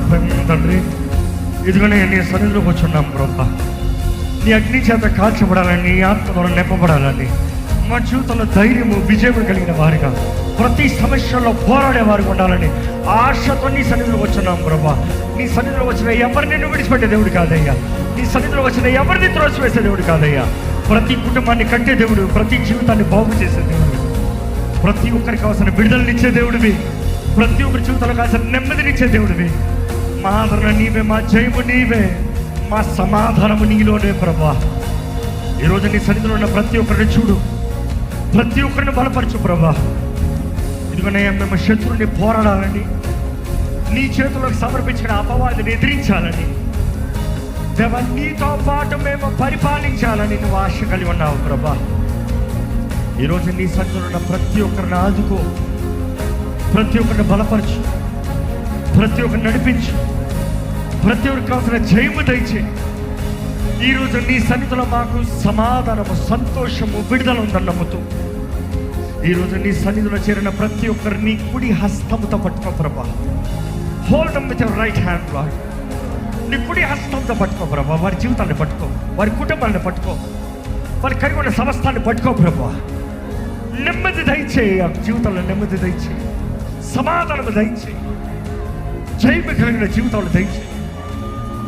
తండ్రి. ఇదిగోనే నీ సన్నిధిలోకి వచ్చున్నాం ప్రభా. నీ అగ్ని చేత కాల్చబడాలని నీ ఆత్మ ద్వారా నింపబడాలని మా జీవితంలో ధైర్యము విజయము కలిగిన వారిగా ప్రతి సమస్యల్లో పోరాడే వారికి ఉండాలని ఆశతో నీ సన్నిధిలో వచ్చున్నాం ప్రభా. నీ సన్నిధిలో వచ్చిన ఎవరిని నువ్వు విడిచిపెట్టే దేవుడు కాదయ్యా. నీ సన్నిధిలో వచ్చిన ఎవరిని త్రోసివేసే దేవుడు కాదయ్యా. ప్రతి కుటుంబాన్ని కట్టే దేవుడు ప్రతి జీవితాన్ని బాగు చేసే దేవుడు. ప్రతి ఒక్కరికి కావాల్సిన విడుదలనిచ్చే దేవుడివి. ప్రతి ఒక్కరి జీవితంలో కావాల్సిన నెమ్మదినిచ్చే దేవుడివి. మా ఆదరణ నీవే మా జయము నీవే మా సమాధానము నీలోనే ప్రభా. ఈరోజు నీ సన్నిధిలో ఉన్న ప్రతి ఒక్కరిని చూడు. ప్రతి ఒక్కరిని బలపరచు ప్రభా. ఇదిగోనే మేము శత్రువుని పోరాడాలని నీ చేతులకు సమర్పించిన అపవాదిని ఎదిరించాలని దేవ నీతో పాటు మేము పరిపాలించాలని నువ్వు ఆశ కలిగి ఉన్నావు ప్రభా. ఈరోజు నీ సన్నిధిలో ఉన్న ప్రతి ఒక్కరిని ఆదుకో. ప్రతి ఒక్కరిని బలపరచు. ప్రతి ఒక్కరిని నడిపించు. ప్రతి ఒక్కరికి కావాల్సిన జయము దయచే. ఈరోజు నీ సన్నిధిలో మాకు సమాధానము సంతోషము విడుదల ఉందని నమ్ముతూ ఈరోజు నీ సన్నిధిలో చేరిన ప్రతి ఒక్కరిని కుడి హస్తముతో పట్టుకో ప్రభా. Hold with your right hand Lord నీ కుడి హస్తంతో పట్టుకో ప్రభా. వారి జీవితాన్ని పట్టుకో వారి కుటుంబాన్ని పట్టుకో వారి కలిగి ఉన్న సమస్తాన్ని పట్టుకో ప్రభా. నెమ్మది దయచేయి ఆ జీవితంలో నెమ్మది దయచేయి సమాధానం దయచేయి జైలు కలిగిన జీవితంలో దయచేయి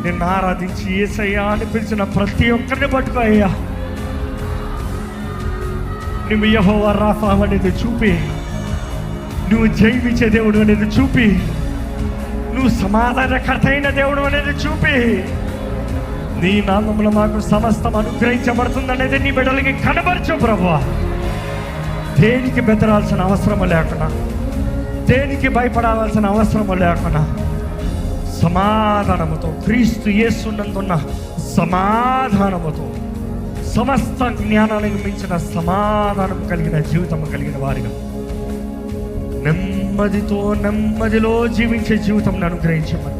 నిన్ను ఆరాధించి ఏసయ్యా అని పిలిచిన ప్రతి ఒక్కరిని పట్టుకో అయ్యా. నువ్వు యహోవా రాఫా అనేది చూపి నువ్వు జైవించే దేవుడు అనేది చూపి నువ్వు సమాధానకర్త అయిన దేవుడు అనేది చూపి నీ నామంలో మాకు సమస్తం అనుగ్రహించబడుతుంది అనేది నీ బిడ్డలకి కనబరచు ప్రభు దేనికి బెదరాల్సిన అవసరం లేకుండా దేనికి భయపడాల్సిన అవసరం లేకుండా సమాధానముతో క్రీస్తు యేసున్నందున్న సమాధానముతో సమస్త జ్ఞానానికి మించిన సమాధానం కలిగిన జీవితం కలిగిన వారిగా నెమ్మదితో నెమ్మదిలో జీవించే జీవితం అనుగ్రహించమని.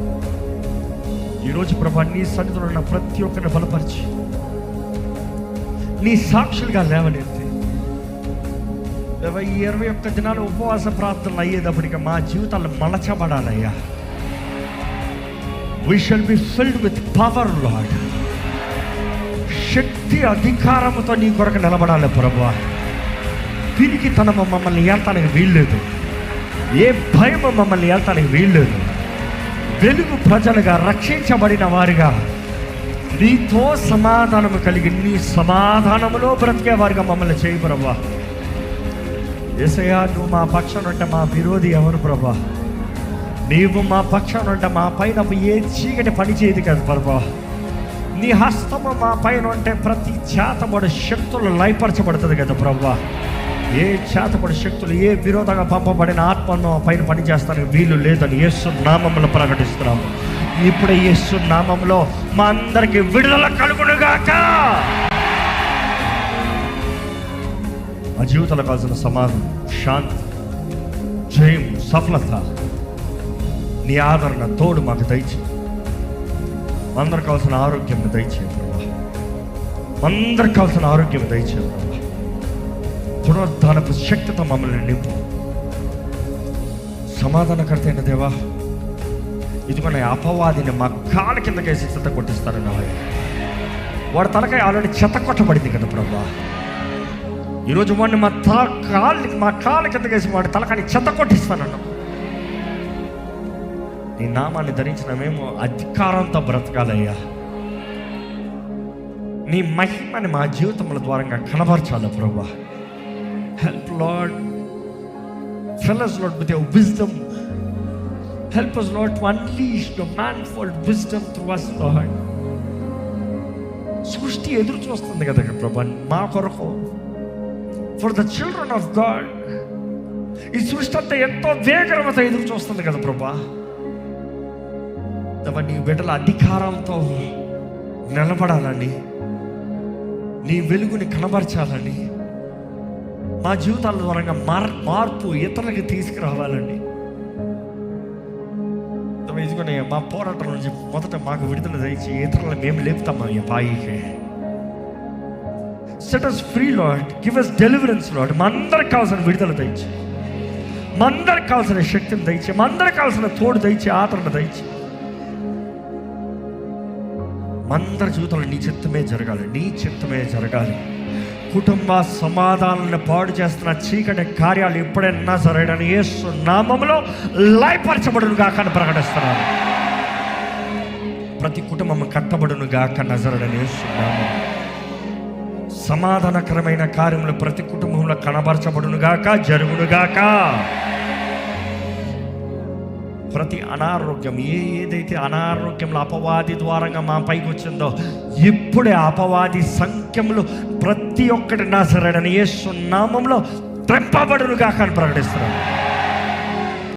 ఈరోజు ప్రభా నీ సన్నిధిలో ఉన్న ప్రతి ఒక్కరిని బలపరిచి నీ సాక్షులుగా లేవనెత్తి ఇరవై ఇరవై ఒక్క దినాలు ఉపవాస ప్రార్థనలు అయ్యేటప్పటికి మా జీవితాలు మలచబడాలయ్యా. We shall be filled with power Lord శక్తి అధికారముతో నీ కొరకు నిలబడాలి ప్రభు తిరిగి తన మమ్మల్ని ఏల్తానికి వీల్లేదు. ఏ భయం మమ్మల్ని ఏల్తానికి వీల్లేదు. వెలుగు ప్రజలుగా రక్షించబడిన వారిగా నీతో సమాధానము కలిగి నీ సమాధానములో బ్రతికే వారిగా మమ్మల్ని చేయి ప్రభా ఏసయ్యా నువ్వు మా పక్షం అంటే మా విరోధి ఎవరు ప్రభా నీవు మా పక్షాన ఉంటే మా పైన ఏ చీకటి పని చేయదు కదా ప్రభా. నీ హస్తము మా పైన ఉంటే ప్రతి చేతబడి శక్తులు లయపరచబడుతుంది కదా ప్రభా. ఏ చేతబడి శక్తులు ఏ విరోధంగా పంపబడిన ఆత్మను పైన పనిచేస్తానికి వీలు లేదని యేసు నామంలో ప్రకటిస్తున్నాము. ఇప్పుడే యేసు నామంలో మా అందరికి విడుదల కలుగునుగాక. మా జీవితంలో కావాల్సిన సమాధానం శాంతి జయం సఫలత. నీ ఆదరణ తోడు మాకు దయచేయి. అందరికి కావాల్సిన ఆరోగ్యం దయచేయం ప్రభా. అందరికి కావాల్సిన ఆరోగ్యం దయచేయం ప్రభా. పునరుద్ధానపు శక్తితో మమ్మల్ని నింపు. సమాధానకర్త అయిన దేవా ఇదిగోనే అపవాదిని మా కాళ్ళ కిందకేసి చెత్త కొట్టిస్తారన్న వాడు తలకాయ ఆల్రెడీ చెత్త కొట్టబడింది కదా ప్రభా. ఈరోజు వాడిని మా తల కాళ్ళకి మా కాళ్ళ కిందకేసి వాడి తలకాని చెత్త కొట్టిస్తానన్నావు నీ నామాన్ని ధరించిన మేము అధికారంతో బ్రతకాలయ్యా. నీ మహిమని మా జీవితముల ద్వారంగా కనబరచాలి ప్రభా. Help Lord fill us Lord with your wisdom help us Lord to unleash the manifold wisdom through us Lord సృష్టి ఎదురు చూస్తుంది కదా ప్రభా మా కొరకు. For the children of God ఈ సృష్టి అంతా ఎంతో వేగరవత ఎదురు చూస్తుంది కదా ప్రభా. నీ బిడ్డల అధికారంతో నిలబడాలని నీ వెలుగుని కనబరచాలని మా జీవితాల ద్వారా మార్ మార్పు ఇతరులకి తీసుకురావాలండి. దేవా, ఇదిగోనే మా పోరాటం నుంచి మొదట మాకు విడుదల దయచి ఇతరులను మేము లేపుతాం ఈ పాయికి set us free Lord give us deliverance Lord మా అందరికి కావాల్సిన విడుదల దయచి మా అందరికి కావాల్సిన శక్తిని దయచి మా అందరికి కావాల్సిన తోడు దయచి ఆదరణ దయచి అందరి జీవితంలో నీ చిత్తమే జరగాలి నీ చిత్తమే జరగాలి. కుటుంబ సమాధానాలను పాడు చేస్తున్న చీకటి కార్యాలు ఎప్పుడైనా సరైన యేసు నామములో లయపరచబడును గాక అని ప్రకటిస్తున్నాను. ప్రతి కుటుంబం కట్టబడును గాక నజరడని నామం. సమాధానకరమైన కార్యములు ప్రతి కుటుంబంలో కనబరచబడును గాక గాక ప్రతి అనారోగ్యం ఏ ఏదైతే అనారోగ్యంలో అపవాది ద్వారంగా మా పైకి వచ్చిందో ఇప్పుడే అపవాది సంఖ్యములు ప్రతి ఒక్కటి నా సరైన యేసు నామంలో త్రెంపబడును గాక ప్రకటిస్తున్నాను